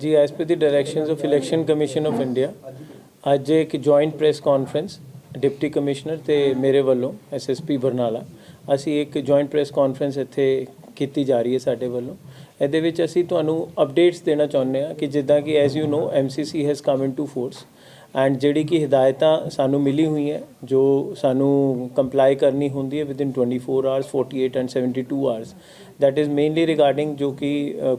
ਜੀ as per the directions of election commission of India ਅੱਜ ਇੱਕ joint press conference deputy commissioner ਤੇ ਮੇਰੇ ਵੱਲੋਂ ਐਸਐਸਪੀ ਬਰਨਾਲਾ, ਅਸੀਂ ਇੱਕ ਜੁਆਇੰਟ ਪ੍ਰੈਸ ਕਾਨਫਰੰਸ ਇੱਥੇ ਕੀਤੀ ਜਾ ਰਹੀ ਹੈ ਸਾਡੇ ਵੱਲੋਂ। ਇਹਦੇ ਵਿੱਚ ਅਸੀਂ ਤੁਹਾਨੂੰ ਅਪਡੇਟਸ ਦੇਣਾ ਚਾਹੁੰਦੇ ਹਾਂ ਕਿ ਜਿੱਦਾਂ ਕਿ as you know MCC has come into force and ਜਿਹੜੀ ਕਿ ਹਦਾਇਤਾਂ ਸਾਨੂੰ ਮਿਲੀ ਹੋਈ ਹੈ, ਜੋ ਸਾਨੂੰ ਕੰਪਲਾਈ ਕਰਨੀ ਹੁੰਦੀ ਹੈ within 24 hours 48 and 72 hours that is mainly regarding ਜੋ ਕਿ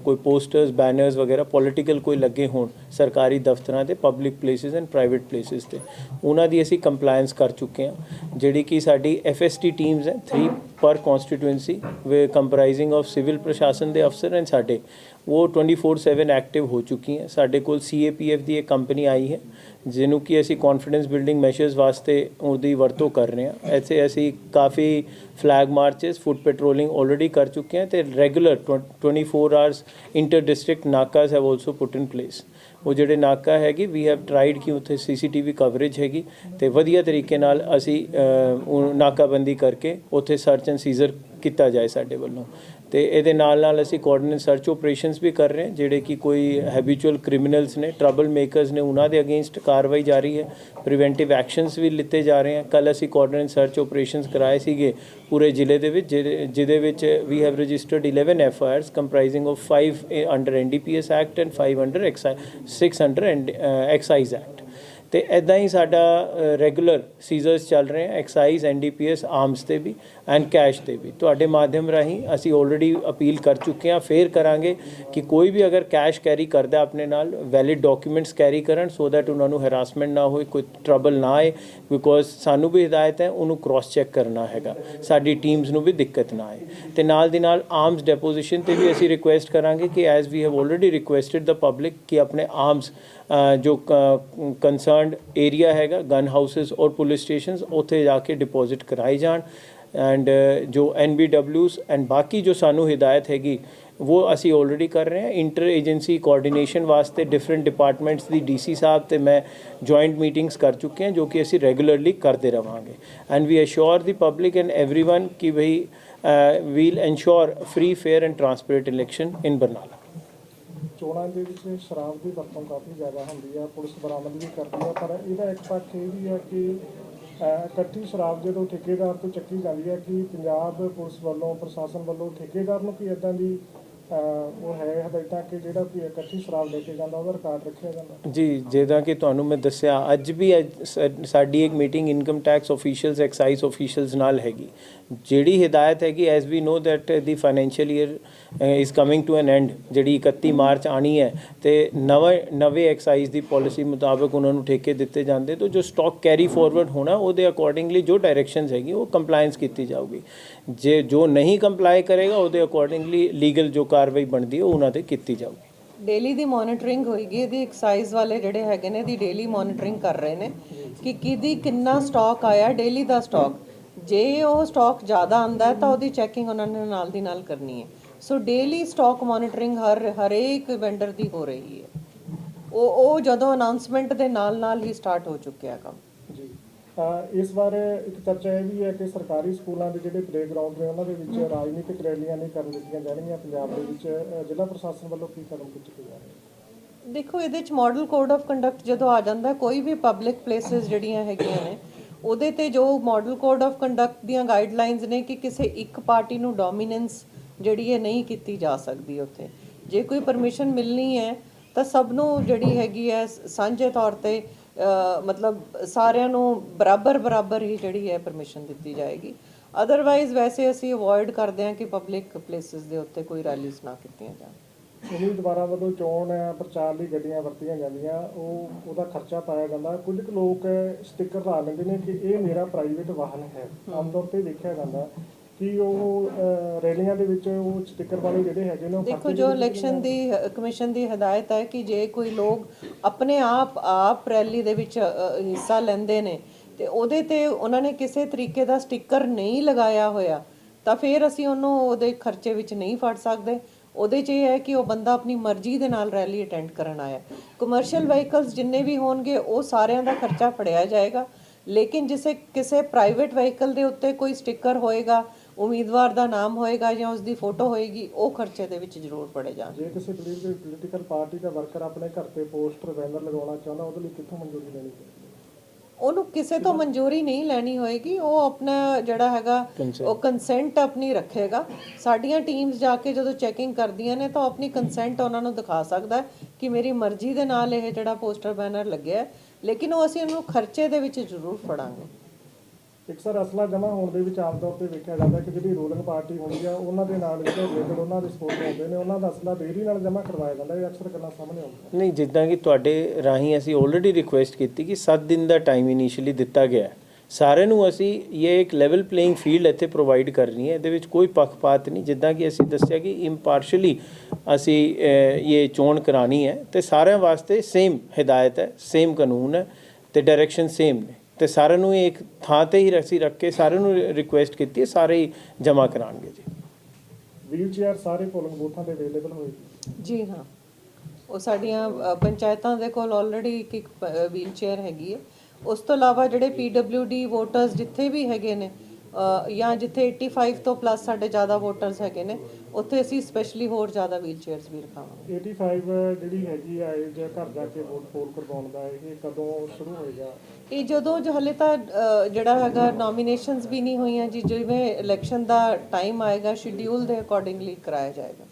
ਕੋਈ ਪੋਸਟਰਸ ਬੈਨਰਸ ਵਗੈਰਾ ਪੋਲੀਟੀਕਲ ਕੋਈ ਲੱਗੇ ਹੋਣ ਸਰਕਾਰੀ ਦਫ਼ਤਰਾਂ ਤੇ public places and private places ਤੇ। ਉਹਨਾਂ ਦੀ ਅਸੀਂ ਕੰਪਲਾਈਂਸ ਕਰ ਚੁੱਕੇ ਹਾਂ। ਜਿਹੜੀ ਕਿ ਸਾਡੀ ਐਫਐਸਟੀ ਟੀਮਸ ਹੈ 3 per constituency way comprising of civil ਪ੍ਰਸ਼ਾਸਨ ਦੇ ਅਫਸਰ ਐਂਡ ਸਾਡੇ ਉਹ 24/7 ਐਕਟਿਵ ਹੋ ਚੁੱਕੀ ਹੈ ਸਾਡੇ ਕੋਲ ਸੀਏਪੀਐਫ ਦੀ ਇੱਕ ਕੰਪਨੀ ਆਈ ਹੈ ਜਿਹਨੂੰ ਕਿ ਅਸੀਂ ਕੌਨਫੀਡੈਂਸ ਬਿਲਡਿੰਗ ਮੈਸ਼ਰਸ ਵਾਸਤੇ ਉਹਦੀ ਵਰਤੋਂ ਕਰ ਰਹੇ ਹਾਂ ਐਸੇ ਅਸੀਂ ਕਾਫੀ flag marches foot patrolling already ਕਰ ਚੁੱਕੇ ਹਾਂ ਤੇ regular 24 hours inter district ਨਾਕਾਸ have also put in place ਉਹ ਜਿਹੜੇ ਨਾਕਾ ਹੈਗੀ ਵੀ ਹੈਵ ਟਰਾਈਡ ਕਿ ਉੱਥੇ ਸੀਸੀਟੀਵੀ ਕਵਰੇਜ ਹੈਗੀ ਤੇ ਵਧੀਆ ਤਰੀਕੇ ਨਾਲ ਅਸੀਂ ਨਾਕਾਬੰਦੀ ਕਰਕੇ ਉੱਥੇ ਸਰਚ ਐਂਡ ਸੀਜ਼ਰ ਕੀਤਾ ਜਾਏ ਸਾਡੇ ਵੱਲੋਂ। ਤੇ ਇਹਦੇ ਨਾਲ ਨਾਲ ਅਸੀਂ ਕੋਆਰਡੀਨੇਟ ਸਰਚ ਆਪਰੇਸ਼ਨਸ ਵੀ ਕਰ ਰਹੇ ਹਾਂ, ਜਿਹੜੇ ਕਿ ਕੋਈ ਹੈਬਿਚੁਅਲ ਕ੍ਰਿਮੀਨਲਸ ਨੇ ਟਰਬਲ ਮੇਕਰਸ ਨੇ, ਉਹਨਾਂ ਦੇ ਅਗੇਂਸਟ ਕਾਰਵਾਈ ਜਾਰੀ ਹੈ। ਪ੍ਰੀਵੈਂਟਿਵ ਐਕਸ਼ਨਸ ਵੀ ਲਿੱਤੇ ਜਾ ਰਹੇ ਹਨ ਕੱਲ ਅਸੀਂ ਕੋਆਰਡੀਨੇਟ ਸਰਚ ਆਪਰੇਸ਼ਨਸ ਕਰਾਏ ਸੀਗੇ ਪੂਰੇ ਜ਼ਿਲ੍ਹੇ ਦੇ ਵਿੱਚ ਜਿਹਦੇ ਜਿਹਦੇ ਵਿੱਚ ਵੀ have registered 11 F I Rs comprising of 5 under NDPS act and 5 under 6 under excise act ਤੇ ਐਦਾਂ ਹੀ ਸਾਡਾ ਰੈਗੂਲਰ ਸੀਜ਼ਰਸ ਚੱਲ ਰਹੇ ਆ ਐਕਸਾਈਜ਼ ਐਨਡੀਪੀਐਸ ਆਰਮਸ ਤੇ ਵੀ ਐਂਡ ਕੈਸ਼ ਤੇ ਵੀ। ਤੁਹਾਡੇ ਮਾਧਿਅਮ ਰਾਹੀਂ ਅਸੀਂ ਆਲਰੇਡੀ ਅਪੀਲ ਕਰ ਚੁੱਕੇ ਹਾਂ, ਫੇਰ ਕਰਾਂਗੇ ਕਿ ਕੋਈ ਵੀ ਅਗਰ ਕੈਸ਼ ਕੈਰੀ ਕਰਦਾ ਆਪਣੇ ਨਾਲ ਵੈਲਿਡ ਡਾਕੂਮੈਂਟਸ ਕੈਰੀ ਕਰਨ ਸੋ ਦੈਟ ਉਹਨਾਂ ਨੂੰ ਹੈਰਾਸਮੈਂਟ ਨਾ ਹੋਏ, ਕੋਈ ਟਰਬਲ ਨਾ ਆਏ ਬਿਕੋਜ਼ ਸਾਨੂੰ ਵੀ ਹਦਾਇਤ ਹੈ, ਉਹਨੂੰ ਕ੍ਰਾਸ ਚੈੱਕ ਕਰਨਾ ਹੈਗਾ। ਸਾਡੀ ਟੀਮਸ ਨੂੰ ਵੀ ਦਿੱਕਤ ਨਾ ਆਏ। ਤੇ ਨਾਲ ਦੀ ਨਾਲ ਆਰਮਸ ਡੈਪੋਜੀਸ਼ਨ ਤੇ ਵੀ ਅਸੀਂ ਰਿਕੁਐਸਟ ਕਰਾਂਗੇ ਕਿ as we have already requested the public ਕਿ ਆਪਣੇ ਆਰਮਸ ਜੋ ਕੰਸਰਨਡ ਏਰੀਆ ਹੈਗਾ ਗਨ ਹਾਊਸਸ ਔਰ ਪੁਲਿਸ ਸਟੇਸ਼ਨਸ ਉੱਥੇ ਜਾ ਕੇ ਡਿਪੋਜ਼ਿਟ ਕਰਾਏ ਜਾਣ ਐਂਡ ਜੋ ਐਨਬੀਡਬਲਯੂਸ ਐਂਡ ਬਾਕੀ ਜੋ ਸਾਨੂੰ ਹਿਦਾਇਤ ਹੈਗੀ ਉਹ ਅਸੀਂ ਆਲਰੇਡੀ ਕਰ ਰਹੇ ਹਾਂ ਇੰਟਰ ਏਜੰਸੀ ਕੋਆਰਡੀਨੇਸ਼ਨ ਵਾਸਤੇ ਡਿਫਰੈਂਟ ਡਿਪਾਰਟਮੈਂਟਸ ਦੀ ਡੀਸੀ ਸਾਹਿਬ ਤੇ ਮੈਂ ਜੁਆਇੰਟ ਮੀਟਿੰਗਸ ਕਰ ਚੁੱਕੇ ਹਾਂ ਜੋ ਕਿ ਅਸੀਂ ਰੈਗੂਲਰਲੀ ਕਰਦੇ ਰਵਾਂਗੇ and we assure the public and everyone ਕਿ ਭਈ we'll ensure free fair and transparent election in Barnala ਚੋਣਾਂ ਦੇ ਵਿੱਚ ਸ਼ਰਾਬ ਦੀ ਵਰਤੋਂ ਕਾਫੀ ਜ਼ਿਆਦਾ ਹੁੰਦੀ ਆ, ਪੁਲਿਸ ਬਰਾਮਦ ਵੀ ਕਰਦੀ ਆ, ਪਰ ਇਹਦਾ ਇੱਕ ਪੱਖ ਇਹ ਵੀ ਆ ਕਿ ਇਕੱਠੀ ਸ਼ਰਾਬ ਜਦੋਂ ਠੇਕੇਦਾਰ ਤੋਂ ਚੱਕੀ ਜਾਂਦੀ ਹੈ ਕਿ ਪੰਜਾਬ ਪੁਲਿਸ ਵੱਲੋਂ, ਪ੍ਰਸ਼ਾਸਨ ਵੱਲੋਂ ਠੇਕੇਦਾਰ ਨੂੰ ਕੋਈ ਇਦਾਂ ਦੀ ਉਹ ਹੈ ਹਦਾਇਤਾਂ ਕਿ ਜਿਹੜਾ ਕੋਈ ਇਕੱਠੀ ਸ਼ਰਾਬ ਲੈ ਕੇ ਜਾਂਦਾ ਉਹਦਾ ਰਿਕਾਰਡ ਰੱਖਿਆ ਜਾਂਦਾ? ਜੀ, ਜਿੱਦਾਂ ਕਿ ਤੁਹਾਨੂੰ ਮੈਂ ਦੱਸਿਆ, ਅੱਜ ਵੀ ਅੱਜ ਸਾਡੀ ਇੱਕ meeting income tax officials excise officials ਨਾਲ ਹੈਗੀ। ਜਿਹੜੀ ਹਦਾਇਤ ਹੈਗੀ as we know that the financial year is coming to an end ਜਿਹੜੀ 31 ਮਾਰਚ ਆਣੀ ਹੈ, ਤੇ ਨਵੇਂ ਨਵੇਂ ਐਕਸਾਈਜ਼ ਦੀ ਪਾਲਿਸੀ ਮੁਤਾਬਕ ਉਹਨਾਂ ਨੂੰ ਠੇਕੇ ਦਿੱਤੇ ਜਾਂਦੇ, ਤਾਂ ਜੋ ਸਟਾਕ ਕੈਰੀ ਫਾਰਵਰਡ ਹੋਣਾ, ਉਹਦੇ ਅਕੋਰਡਿੰਗਲੀ ਜੋ ਡਾਇਰੈਕਸ਼ਨਸ ਹੈਗੀ, ਉਹ ਕੰਪਲਾਈਂਸ ਕੀਤੀ ਜਾਊਗੀ। ਜੇ ਜੋ ਨਹੀਂ ਕੰਪਲਾਈ ਕਰੇਗਾ, ਉਹਦੇ ਅਕੋਰਡਿੰਗਲੀ ਲੀਗਲ ਜੋ ਕਾਰਵਾਈ ਬਣਦੀ ਹੈ, ਉਹ ਉਹਨਾਂ ਤੇ ਕੀਤੀ ਜਾਊਗੀ। ਡੇਲੀ ਦੀ ਮੋਨੀਟਰਿੰਗ ਹੋਏਗੀ, ਇਹਦੀ ਐਕਸਾਈਜ਼ ਵਾਲੇ ਜਿਹੜੇ ਹੈਗੇ ਨੇ, ਦੀ ਡੇਲੀ ਮੋਨੀਟਰਿੰਗ ਕਰ ਰਹੇ ਨੇ, ਕਿ ਕਿਹਦੀ ਕਿੰਨਾ ਸਟਾਕ ਆਇਆ ਡੇਲੀ ਦਾ ਸਟਾਕ ਜੇ ਉਹ ਸਟਾਕ ਜ਼ਿਆਦਾ ਆਂਦਾ ਹੈ ਤਾਂ ਉਹਦੀ ਚੈਕਿੰਗ ਉਹਨਾਂ ਨੇ ਨਾਲ ਦੀ ਨਾਲ ਕਰਨੀ ਹੈ। ਸੋ ਡੇਲੀ ਸਟਾਕ ਮੋਨੀਟਰਿੰਗ ਹਰ ਹਰੇਕ ਵੈਂਡਰ ਦੀ ਹੋ ਰਹੀ ਹੈ। ਉਹ ਉਹ ਜਦੋਂ ਅਨਾਉਂਸਮੈਂਟ ਦੇ ਨਾਲ ਨਾਲ ਹੀ ਸਟਾਰਟ ਹੋ ਚੁੱਕਿਆ ਕੰਮ। ਜੀ। ਇਸ ਵਾਰ ਇੱਕ ਚਰਚਾ ਇਹ ਵੀ ਹੈ ਕਿ ਸਰਕਾਰੀ ਸਕੂਲਾਂ ਦੇ ਜਿਹੜੇ ਪਲੇਗਰਾਉਂਡ ਨੇ ਉਹਨਾਂ ਦੇ ਵਿੱਚ ਰਾਜਨੀਤਿਕ ਰੈਲੀਆਂ ਨਹੀਂ ਕਰਨ ਦਿੱਤੀਆਂ ਜਾਣਗੀਆਂ ਪੰਜਾਬ ਦੇ ਵਿੱਚ। ਜ਼ਿਲ੍ਹਾ ਪ੍ਰਸ਼ਾਸਨ ਵੱਲੋਂ ਕੀ ਕਦਮ ਚੁੱਕੇ ਜਾ ਰਹੇ ਦੇਖੋ ਇਹਦੇ ਚ ਮਾਡਲ ਕੋਡ ਆਫ ਕੰਡਕਟ ਜਦੋਂ ਆ ਜਾਂਦਾ ਕੋਈ ਵੀ ਪਬਲਿਕ ਪਲੇਸਿਸ ਜਿਹੜੀਆਂ ਹੈਗੀਆਂ ਨੇ ਉਹਦੇ ਤੇ ਜੋ ਮਾਡਲ ਕੋਡ ਆਫ ਕੰਡਕਟ ਦੀਆਂ ਗਾਈਡਲਾਈਨਸ ਨੇ ਕਿ ਕਿਸੇ ਇੱਕ ਪਾਰਟੀ ਨੂੰ ਡੋਮੀਨੈਂਸ ਜਿਹੜੀ ਹੈ ਨਹੀਂ ਕੀਤੀ ਜਾ ਸਕਦੀ ਉੱਥੇ। ਜੇ ਕੋਈ ਪਰਮਿਸ਼ਨ ਮਿਲਣੀ ਹੈ, ਤਾਂ ਸਭ ਨੂੰ ਜਿਹੜੀ ਹੈਗੀ ਹੈ ਸਾਂਝੇ ਤੌਰ ਤੇ ਮਤਲਬ ਸਾਰਿਆਂ ਨੂੰ ਬਰਾਬਰ ਬਰਾਬਰ ਹੀ ਜਿਹੜੀ ਹੈ ਪਰਮਿਸ਼ਨ ਦਿੱਤੀ ਜਾਏਗੀ। ਅਦਰਵਾਈਜ਼ ਵੈਸੇ ਅਸੀਂ ਅਵੋਇਡ ਕਰਦੇ ਹਾਂ ਕਿ ਪਬਲਿਕ ਪਲੇਸਿਸ ਦੇ ਉੱਤੇ ਕੋਈ ਰੈਲੀਜ਼ ਨਾ ਕੀਤੀਆਂ ਜਾਣ। ਉਮੀਦਵਾਰਾਂ ਵੱਲੋਂ ਚੋਣ ਪ੍ਰਚਾਰ ਲਈ ਗੱਡੀਆਂ ਵਰਤੀਆਂ ਜਾਂਦੀਆਂ ਉਹ ਉਹਦਾ ਖਰਚਾ ਪਾਇਆ ਜਾਂਦਾ। ਕੁਝ ਕੁ ਲੋਕ ਸਟicker ਲਾ ਲੈਂਦੇ ਨੇ ਕਿ ਇਹ ਮੇਰਾ ਪ੍ਰਾਈਵੇਟ ਵਾਹਨ ਹੈ। ਆਮ ਤੌਰ ਤੇ ਦੇਖਿਆ ਜਾਂਦਾ ਕਿ ਉਹ ਅਹ, ਰੈਲੀਆਂ ਦੇ ਵਿੱਚ ਉਹ ਸਟicker ਵਾਲੇ ਜਿਹੜੇ ਹੈਗੇ ਨੇ ਉਹ ਦੇਖੋ ਖਰਚੇ ਜੋ ਇਲੈਕਸ਼ਨ ਦੀ ਕਮਿਸ਼ਨ ਦੀ ਹਦਾਇਤ ਹੈ ਕਿ ਜੇ ਕੋਈ ਲੋਕ ਆਪਣੇ ਆਪ ਆਪ ਰੈਲੀ ਦੇ ਵਿੱਚ ਅ, ਹਿੱਸਾ ਲੈਂਦੇ ਨੇ ਤੇ ਉਹਦੇ ਤੇ ਉਹਨਾਂ ਨੇ ਕਿਸੇ ਤਰੀਕੇ ਦਾ ਸਟicker ਨਹੀਂ ਲਗਾਇਆ ਹੋਇਆ ਤਾਂ ਫਿਰ ਅਸੀਂ ਉਹਨੂੰ ਉਹਦੇ ਖਰਚੇ ਵਿੱਚ ਨਹੀਂ ਫੜ ਸਕਦੇ। ਉਹਦੇ 'ਚ ਇਹ ਹੈ ਕਿ ਉਹ ਬੰਦਾ ਆਪਣੀ ਮਰਜ਼ੀ ਦੇ ਨਾਲ ਰੈਲੀ ਅਟੈਂਡ ਕਰਨ ਆਇਆ ਕਮਰਸ਼ੀਅਲ ਵਹੀਕਲਸ ਜਿੰਨੇ ਵੀ ਹੋਣਗੇ, ਉਹ ਸਾਰਿਆਂ ਦਾ ਖਰਚਾ ਫੜਿਆ ਜਾਏਗਾ। ਲੇਕਿਨ ਜਿਸੇ ਕਿਸੇ ਪ੍ਰਾਈਵੇਟ ਵਹੀਕਲ ਦੇ ਉੱਤੇ ਕੋਈ ਸਟicker ਹੋਏਗਾ, ਉਮੀਦਵਾਰ ਦਾ ਨਾਮ ਹੋਏਗਾ ਜਾਂ ਉਸ ਦੀ ਫੋਟੋ ਹੋਏਗੀ, ਉਹ ਖਰਚੇ ਦੇ ਵਿੱਚ ਜ਼ਰੂਰ ਪੜੇ ਜਾਣ ਜੇ ਕਿਸੇ ਪੋਲੀਟੀਕਲ ਪਾਰਟੀ ਦਾ ਵਰਕਰ ਆਪਣੇ ਘਰ ਤੇ ਪੋਸਟਰ ਬੈਨਰ ਲਗਾਉਣਾ ਚਾਹੁੰਦਾ, ਉਹਦੇ ਲਈ ਕਿੱਥੋਂ ਮਨਜ਼ੂਰੀ ਲੈਣੀ ਚਾਹੀਦੀ? ਉਹਨੂੰ ਕਿਸੇ ਤੋਂ ਮਨਜ਼ੂਰੀ ਨਹੀਂ ਲੈਣੀ ਹੋਏਗੀ ਉਹ ਆਪਣਾ ਜਿਹੜਾ ਹੈਗਾ ਉਹ ਕੰਸੈਂਟ ਆਪਣੀ ਰੱਖੇਗਾ। ਸਾਡੀਆਂ ਟੀਮਸ ਜਾ ਕੇ ਜਦੋਂ ਚੈਕਿੰਗ ਕਰਦੀਆਂ ਨੇ ਤਾਂ ਆਪਣੀ ਕੰਸੈਂਟ ਉਹਨਾਂ ਨੂੰ ਦਿਖਾ ਸਕਦਾ ਕਿ ਮੇਰੀ ਮਰਜ਼ੀ ਦੇ ਨਾਲ ਇਹ ਜਿਹੜਾ ਪੋਸਟਰ ਬੈਨਰ ਲੱਗਿਆ। ਲੇਕਿਨ ਉਹ ਅਸੀਂ ਉਹਨੂੰ ਖਰਚੇ ਦੇ ਵਿੱਚ ਜ਼ਰੂਰ ਫੜਾਂਗੇ। ਇੱਕ ਸਰ ਅਸਲਾ ਜਮ੍ਹਾਂ ਹੋਣ ਦੇ ਵਿੱਚ ਆਮ ਤੌਰ ਤੇ ਵੇਖਿਆ ਜਾਂਦਾ ਕਿ ਜਿਹੜੀ ਰੂਲਿੰਗ ਪਾਰਟੀ ਹੁੰਦੀ ਆ, ਉਹਨਾਂ ਦੇ ਨਾਲ ਜਿਹੜੇ ਰਿਲੇਟਡ ਉਹਨਾਂ ਦੇ ਸਪੋਰਟ ਹੁੰਦੇ ਨੇ, ਉਹਨਾਂ ਦਾ ਅਸਲਾ ਦੇਰੀ ਨਾਲ ਜਮ੍ਹਾਂ ਕਰਵਾਇਆ ਜਾਂਦਾ, ਇਹ ਅਕਸਰ ਗੱਲਾਂ ਸਾਹਮਣੇ ਆਉਂਦੀਆਂ। ਨਹੀਂ, ਜਿੱਦਾਂ ਕਿ ਤੁਹਾਡੇ ਰਾਹੀਂ ਅਸੀਂ ਆਲਰੇਡੀ ਰਿਕੁਐਸਟ ਕੀਤੀ ਕਿ 7 ਦਿਨ ਦਾ ਟਾਈਮ ਇਨੀਸ਼ੀਅਲੀ ਦਿੱਤਾ ਗਿਆ ਹੈ। ਸਾਰਿਆਂ ਨੂੰ ਅਸੀਂ ਇਹ ਇੱਕ ਲੈਵਲ ਪਲੇਇੰਗ ਫੀਲਡ ਇੱਥੇ ਪ੍ਰੋਵਾਈਡ ਕਰਨੀ ਹੈ, ਇਹਦੇ ਵਿੱਚ ਕੋਈ ਪੱਖਪਾਤ ਨਹੀਂ। ਜਿੱਦਾਂ ਕਿ ਅਸੀਂ ਦੱਸਿਆ ਕਿ ਇੰਪਾਰਸ਼ਲੀ ਅਸੀਂ ਇਹ ਚੋਣ ਕਰਾਣੀ ਹੈ ਤੇ ਸਾਰਿਆਂ ਵਾਸਤੇ ਸੇਮ ਹਦਾਇਤ ਹੈ ਸੇਮ ਕਾਨੂੰਨ ਹੈ ਤੇ ਡਾਇਰੈਕਸ਼ਨ ਸੇਮ ਨੇ। ਤੇ ਸਾਰਿਆਂ ਨੂੰ ਇੱਕ ਥਾਂ ਤੇ ਹੀ ਅਸੀਂ ਰੱਖ ਕੇ ਸਾਰਿਆਂ ਨੂੰ ਰਿਕੁਐਸਟ ਕੀਤੀ ਹੈ ਸਾਰੇ ਹੀ ਜਮ੍ਹਾਂ ਕਰਾਉਣਗੇ ਜੀ। ਵੀਲ ਚੇਅਰ ਸਾਰੇ ਪੋਲਿੰਗ ਬੂਥਾਂ ਤੇ ਅਵੇਲੇਬਲ ਹੋਏਗੀ ਜੀ ਹਾਂ। ਉਹ ਸਾਡੀਆਂ ਪੰਚਾਇਤਾਂ ਦੇ ਕੋਲ ਆਲਰੇਡੀ ਇੱਕ ਇੱਕ ਵੀਲ ਚੇਅਰ ਹੈਗੀ ਹੈ। ਉਸ ਤੋਂ ਇਲਾਵਾ ਜਿਹੜੇ PWD ਵੋਟਰਸ ਜਿੱਥੇ ਵੀ ਹੈਗੇ ਨੇ ਜਾਂ ਜਿੱਥੇ 85 ਤੋਂ ਪਲੱਸ ਸਾਡੇ ਜ਼ਿਆਦਾ ਵੋਟਰਸ ਹੈਗੇ ਨੇ ਉੱਥੇ ਅਸੀਂ ਸਪੈਸ਼ਲੀ ਹੋਰ ਜ਼ਿਆਦਾ ਵੀਲ ਚੇਅਰਸ ਵੀ ਰਖਾਵਾਂਗੇ। 85 ਜਿਹੜੀ ਹੈਗੀ ਆ ਇਹ ਜੇ ਘਰ ਜਾ ਕੇ ਵੋਟ ਪੋਲ ਕਰਵਾਉਣ ਦਾ ਇਹ ਕਦੋਂ ਸ਼ੁਰੂ ਹੋਏਗਾ? ਇਹ ਜਦੋਂ ਹਲੇ ਤਾਂ ਜਿਹੜਾ ਹੈਗਾ ਨੋਮੀਨੇਸ਼ਨਸ ਵੀ ਨਹੀਂ ਹੋਈਆਂ ਜੀ ਜਿਵੇਂ ਇਲੈਕਸ਼ਨ ਦਾ ਟਾਈਮ ਆਏਗਾ ਸ਼ਡਿਊਲ ਦੇ ਅਕੋਰਡਿੰਗਲੀ ਕਰਾਇਆ ਜਾਏਗਾ।